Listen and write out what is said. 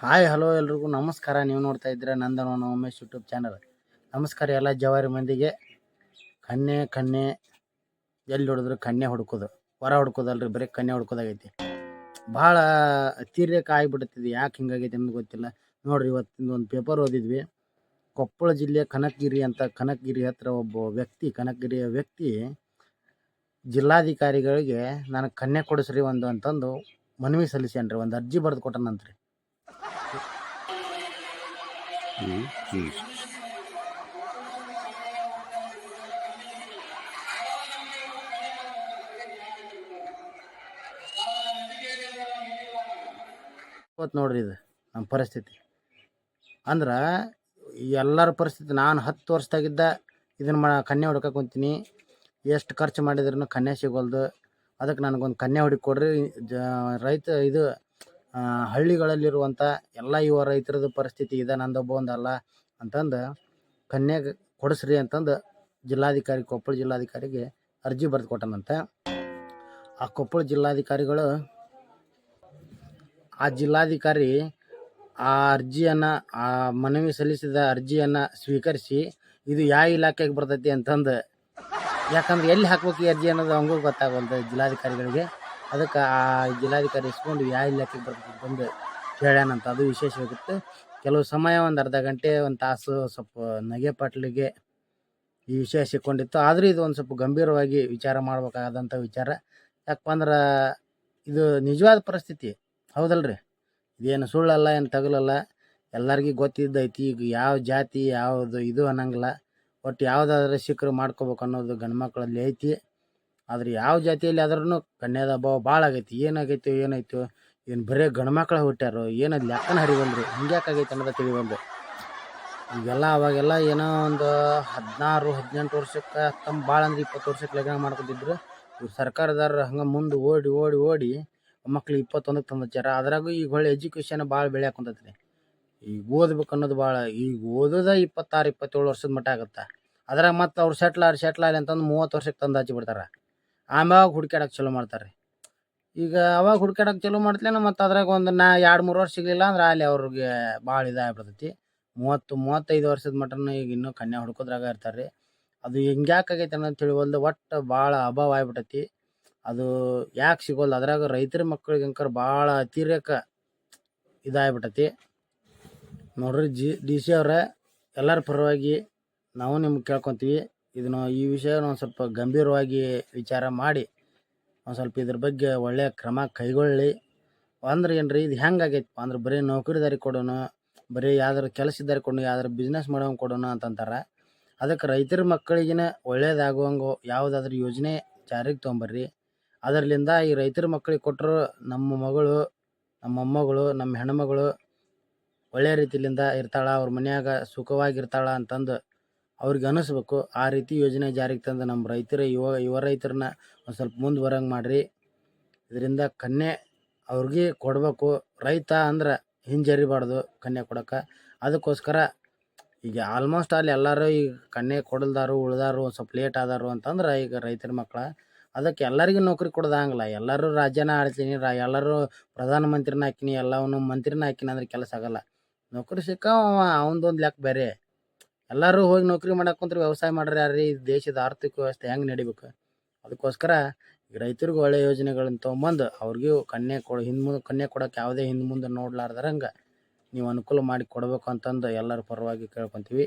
Hi, hello ಎಲ್ರಿಗೂ ನಮಸ್ಕಾರ. ನೀವು ನೋಡ್ತಾ ಇದ್ದೀರಾ ನಂದನವನ ಉಮೇಶ್ ಯೂಟ್ಯೂಬ್ ಚಾನಲ್ ನಮಸ್ಕಾರ ಎಲ್ಲ ಜವಾರಿ ಮಂದಿಗೆ. ಕನ್ಯೆ ಕನ್ಯೆ ಎಲ್ಲಿ ಹೊಡೆದ್ರು ಕನ್ಯೆ ಹುಡ್ಕೋದು. ಹೊರ ಹುಡ್ಕೋದಲ್ರಿ, ಬರೀ ಕನ್ಯೆ ಹುಡ್ಕೋದಾಗೈತಿ. ಭಾಳ ಅತಿರೇಕ ಆಗಿಬಿಡುತ್ತಿದೆ ಯಾಕೆ ಹಿಂಗಾಗೈತೆ ನಮ್ಗೆ ಗೊತ್ತಿಲ್ಲ. ನೋಡ್ರಿ, ಇವತ್ತಿಂದ ಒಂದು ಪೇಪರ್ ಓದಿದ್ವಿ. ಕೊಪ್ಪಳ ಜಿಲ್ಲೆಯ ಕನಕಗಿರಿ ಅಂತ ಕನಕಗಿರಿ ಹತ್ರ ಒಬ್ಬ ವ್ಯಕ್ತಿ, ಕನಕಗಿರಿಯ ವ್ಯಕ್ತಿ ಜಿಲ್ಲಾಧಿಕಾರಿಗಳಿಗೆ, ನನಗೆ ಕನ್ಯೆ ಕೊಡಿಸ್ರಿ ಒಂದು ಅಂತಂದು ಮನವಿ ಸಲ್ಲಿಸ್ಯಾನ್ರಿ, ಒಂದು ಅರ್ಜಿ ಬರೆದು ಕೊಟ್ಟನಂತ್ರಿ. ಇವತ್ತು ನೋಡ್ರಿ ಇದು ನಮ್ಮ ಪರಿಸ್ಥಿತಿ. ಅಂದ್ರೆ ಎಲ್ಲರ ಪರಿಸ್ಥಿತಿ ನಾನು ಹತ್ತು ವರ್ಷದಾಗಿದ್ದ ಇದನ್ನು ಮಾ ಕನ್ಯೆ ಹುಡ್ಕೋ ಕುಂತೀನಿ. ಎಷ್ಟು ಖರ್ಚು ಮಾಡಿದ್ರೂ ಕನ್ಯೆ ಸಿಗೋಲ್ದು. ಅದಕ್ಕೆ ನನಗೊಂದು ಕನ್ಯೆ ಹುಡುಕಿ ಕೊಡ್ರಿ. ಜ ರೈತ ಇದು ಹಳ್ಳಿಗಳಲ್ಲಿರುವಂಥ ಎಲ್ಲ ಯುವ ರೈತರದ್ದು ಪರಿಸ್ಥಿತಿ ಇದೆ, ನಂದೊಬ್ಬ ಒಂದಲ್ಲ ಅಂತಂದು ಕನ್ಯಾಗ ಕೊಡಿಸ್ರಿ ಅಂತಂದು ಜಿಲ್ಲಾಧಿಕಾರಿ ಕೊಪ್ಪಳ ಜಿಲ್ಲಾಧಿಕಾರಿಗೆ ಅರ್ಜಿ ಬರೆದು ಕೊಟ್ಟನಂತೆ. ಆ ಕೊಪ್ಪಳ ಜಿಲ್ಲಾಧಿಕಾರಿಗಳು ಆ ಜಿಲ್ಲಾಧಿಕಾರಿ ಆ ಅರ್ಜಿಯನ್ನು, ಆ ಮನವಿ ಸಲ್ಲಿಸಿದ ಅರ್ಜಿಯನ್ನು ಸ್ವೀಕರಿಸಿ ಇದು ಯಾವ ಇಲಾಖೆಗೆ ಬರ್ತೈತಿ ಅಂತಂದು, ಯಾಕಂದ್ರೆ ಎಲ್ಲಿ ಹಾಕ್ಬೇಕು ಈ ಅರ್ಜಿ ಅನ್ನೋದು ಹಂಗೂ ಗೊತ್ತಾಗಲ್ದು ಜಿಲ್ಲಾಧಿಕಾರಿಗಳಿಗೆ. ಅದಕ್ಕೆ ಆ ಜಿಲ್ಲಾಧಿಕಾರಿ ಇಸ್ಕೊಂಡು ಯಾವ ಇಲಾಖೆಗೆ ಬರ್ತದೆ ಬಂದು ಕೇಳ್ಯಾನಂತ ಅದು ವಿಶೇಷವಾಗಿತ್ತು. ಕೆಲವು ಸಮಯ ಒಂದು ಅರ್ಧ ಗಂಟೆ, ಒಂದು ತಾಸು ಸ್ವಲ್ಪ ನಗೆ ಪಾಟ್ಲಿಗೆ ಈ ವಿಷಯ ಸಿಕ್ಕೊಂಡಿತ್ತು ಆದರೂ ಇದು ಒಂದು ಸ್ವಲ್ಪ ಗಂಭೀರವಾಗಿ ವಿಚಾರ ಮಾಡಬೇಕಾದಂಥ ವಿಚಾರ. ಯಾಕಪ್ಪ ಅಂದ್ರೆ ಇದು ನಿಜವಾದ ಪರಿಸ್ಥಿತಿ. ಹೌದಲ್ರಿ? ಇದೇನು ಸುಳ್ಳಲ್ಲ, ಏನು ತಗಲಲ್ಲ. ಎಲ್ಲರಿಗೂ ಗೊತ್ತಿದ್ದೈತಿ, ಈಗ ಯಾವ ಜಾತಿ, ಯಾವುದು ಇದು ಅನ್ನಂಗಿಲ್ಲ. ಒಟ್ಟು ಯಾವುದಾದ್ರೂ ಸಿಕ್ಕರು ಮಾಡ್ಕೋಬೇಕು ಅನ್ನೋದು ಗಂಡು ಮಕ್ಕಳಲ್ಲಿ ಐತಿ. ಆದ್ರೆ ಯಾವ ಜಾತಿಯಲ್ಲಿ ಆದ್ರೂ ಕನ್ಯಾದ ಅಭಾವ ಭಾಳ ಆಗೈತಿ. ಏನಾಗೈತೋ, ಏನಾಯ್ತು, ಏನು ಬರೀ ಗಂಡು ಮಕ್ಳು ಹುಟ್ಟ್ಯಾರೋ ಏನದು ಲೆಕ್ಕನ ಹರಿವಲ್ರಿ ಹಿಂಗ್ಯಾಕಾಗೈತೆ ಅನ್ನೋದು ಬಂದು ಈಗೆಲ್ಲ ಅವಾಗೆಲ್ಲ ಏನೋ ಒಂದು ಹದಿನಾರು, ಹದಿನೆಂಟು ವರ್ಷಕ್ಕೆ ತಮ್ಮ ಭಾಳ ಅಂದ್ರೆ ಇಪ್ಪತ್ತು ವರ್ಷಕ್ಕೆ ಲಗ್ನ ಮಾಡ್ಕೊತಿದ್ರು. ಇವ್ರು ಸರ್ಕಾರದವ್ರು ಹಂಗೆ ಮುಂದೆ ಓಡಿ ಓಡಿ ಓಡಿ ಮಕ್ಳು ಇಪ್ಪತ್ತೊಂದಕ್ಕೆ ತಂದು ಹಚ್ಚಾರ ಅದ್ರಾಗೂ ಈಗ ಒಳ್ಳೆ ಎಜುಕೇಷನ್ ಭಾಳ ಬೆಳ್ಯಾಕ ಕುಂತೈತ್ರಿ. ಈಗ ಓದ್ಬೇಕು ಅನ್ನೋದು ಭಾಳ, ಈಗ ಓದೋದ ಇಪ್ಪತ್ತಾರು, ಇಪ್ಪತ್ತೇಳು ವರ್ಷದ ಮಟ್ಟ ಆಗುತ್ತೆ. ಅದ್ರಾಗ ಮತ್ತೆ ಅವ್ರು ಸೆಟ್ಲ್ ಆರು ಸೆಟ್ಲ್ ಆಗಲಿ ಅಂತಂದು ಮೂವತ್ತು ವರ್ಷಕ್ಕೆ ತಂದು ಹಚ್ಚಿ ಬಿಡ್ತಾರೆ ಆಮ್ಯಾಗ ಹುಡ್ಕ್ಯಾಡಕ್ಕೆ ಚಲೋ ಮಾಡ್ತಾರೆ ಈಗ ಅವಾಗ ಹುಡ್ಕ್ಯಾಡಕ್ಕೆ ಚಲೋ ಮಾಡ್ತಲೇನ ಮತ್ತು ಅದ್ರಾಗ ಒಂದು ನಾ ಎರಡು ಮೂರು ವರ್ಷ ಸಿಗಲಿಲ್ಲ ಅಂದ್ರೆ ಅಲ್ಲಿ ಅವ್ರಿಗೆ ಭಾಳ ಇದಾಗ್ಬಿಡ್ತೈತಿ ಮೂವತ್ತು, ಮೂವತ್ತೈದು ವರ್ಷದ ಮಟನ ಈಗ ಇನ್ನೂ ಕನ್ಯಾ ಹುಡ್ಕೋದ್ರಾಗ ಇರ್ತಾರೆ ರೀ ಅದು ಹಿಂಗ್ಯಾಕಾಗೈತೆ ಅನ್ನೋದು ತಿಳಿವಲ್ದು, ಒಟ್ಟು ಭಾಳ ಅಭಾವ ಆಗ್ಬಿಟ್ಟೈತಿ. ಅದು ಯಾಕೆ ಸಿಗೋಲ್ಲ ಅದ್ರಾಗ ರೈತರ ಮಕ್ಕಳಿಗೆ ಅಂಕರ್ ಭಾಳ ಅತಿರೇಕ ಇದಾಗ್ಬಿಟ್ಟೈತಿ ನೋಡ್ರಿ ಜಿ, ಡಿ ಸಿ ಅವ್ರೆ, ಎಲ್ಲರ ಪರವಾಗಿ ನಾವು ನಿಮ್ಗೆ ಕೇಳ್ಕೊತೀವಿ. ಇದನ್ನು ಈ ವಿಷಯನ ಒಂದು ಸ್ವಲ್ಪ ಗಂಭೀರವಾಗಿ ವಿಚಾರ ಮಾಡಿ, ಒಂದು ಸ್ವಲ್ಪ ಇದ್ರ ಬಗ್ಗೆ ಒಳ್ಳೆಯ ಕ್ರಮ ಕೈಗೊಳ್ಳಿ. ಅಂದ್ರೆ ಏನ್ರಿ, ಇದು ಹೆಂಗಾಗೈತಪ್ಪ ಅಂದ್ರೆ ಬರೀ ನೌಕರಿದಾರಿ ಕೊಡೋಣ, ಬರೀ ಯಾವ್ದಾರು ಕೆಲಸ ಇದ್ದಾರೆ ಕೊಡೋಣ ಯಾವ್ದಾರು ಬಿಸ್ನೆಸ್ ಮಾಡೋಂಗೆ ಕೊಡೋಣ ಅಂತಂತಾರೆ. ಅದಕ್ಕೆ ರೈತರ ಮಕ್ಕಳಿಗಿನ ಒಳ್ಳೇದಾಗುವಂಗೆ ಯಾವುದಾದ್ರೂ ಯೋಜನೆ ಜಾರಿಗೆ ತೊಗೊಂಬರ್ರಿ. ಅದರ್ಲಿಂದ ಈ ರೈತರ ಮಕ್ಕಳಿಗೆ ಕೊಟ್ಟರು ನಮ್ಮ ಮಗಳು, ನಮ್ಮ ಮೊಮ್ಮಗಳು, ನಮ್ಮ ಹೆಣ್ಮಗಳು ಒಳ್ಳೆಯ ರೀತಿಯಿಂದ ಇರ್ತಾಳೆ, ಅವ್ರ ಮನ್ಯಾಗ ಸುಖವಾಗಿರ್ತಾಳ ಅಂತಂದು ಅವ್ರಿಗೆ ಅನ್ನಿಸ್ಬೇಕು, ಆ ರೀತಿ ಯೋಜನೆ ಜಾರಿಗೆ ತಂದು ನಮ್ಮ ರೈತರ, ಯುವ ಯುವ ರೈತರನ್ನ ಒಂದು ಸ್ವಲ್ಪ ಮುಂದೆ ಬರಂಗೆ ಮಾಡಿರಿ. ಇದರಿಂದ ಕನ್ಯೆ ಅವ್ರಿಗೆ ಕೊಡಬೇಕು. ರೈತ ಅಂದ್ರೆ ಹಿಂಜರಿಬಾರ್ದು ಕನ್ಯೆ ಕೊಡೋಕೆ. ಅದಕ್ಕೋಸ್ಕರ ಈಗ ಆಲ್ಮೋಸ್ಟ್ ಅಲ್ಲಿ ಎಲ್ಲರೂ ಈಗ ಕನ್ಯೆ ಕೊಡಲ್ದಾರು, ಉಳ್ದಾರು, ಒಂದು ಸ್ವಲ್ಪ ಲೇಟ್ ಆದಾರು ಅಂತಂದ್ರೆ ಈಗ ರೈತರ ಮಕ್ಕಳ ಅದಕ್ಕೆ ಎಲ್ಲರಿಗೂ ನೌಕರಿ ಕೊಡೋದಾಗಲ್ಲ ಎಲ್ಲರೂ ರಾಜ್ಯನ ಆಡ್ತೀನಿ ರಾ, ಎಲ್ಲರೂ ಪ್ರಧಾನಮಂತ್ರಿನ ಹಾಕಿನಿ ಎಲ್ಲವನ್ನೂ ಮಂತ್ರಿನ ಹಾಕಿನಿ ಅಂದ್ರೆ ಕೆಲಸ ಆಗಲ್ಲ. ನೌಕರಿ ಸಿಕ್ಕ ಅವನದೊಂದು ಲೆಕ್ಕ ಬೇರೆ. ಎಲ್ಲರೂ ಹೋಗಿ ನೌಕರಿ ಮಾಡಕ್ಕೆ ಕುಂತ್ರೆ ವ್ಯವಸಾಯ ಮಾಡ್ರಿ ಈ ದೇಶದ ಆರ್ಥಿಕ ವ್ಯವಸ್ಥೆ ಹೆಂಗೆ ನಡಿಬೇಕು? ಅದಕ್ಕೋಸ್ಕರ ರೈತರಿಗೆ ಒಳ್ಳೆಯ ಯೋಜನೆಗಳನ್ನು ತೊಗೊಂಬಂದು ಅವ್ರಿಗೂ ಕನ್ಯೆ ಕೊಡ, ಹಿಂದೆ ಮುಂದೆ ಕನ್ಯೆ ಕೊಡೋಕೆ ಯಾವುದೇ ಹಿಂದೆ ಮುಂದೆ ನೋಡ್ಲಾರ್ದಾರಂಗೆ ನೀವು ಅನುಕೂಲ ಮಾಡಿ ಕೊಡಬೇಕು ಅಂತಂದು ಎಲ್ಲರ ಪರವಾಗಿ ಕೇಳ್ಕೊತೀವಿ.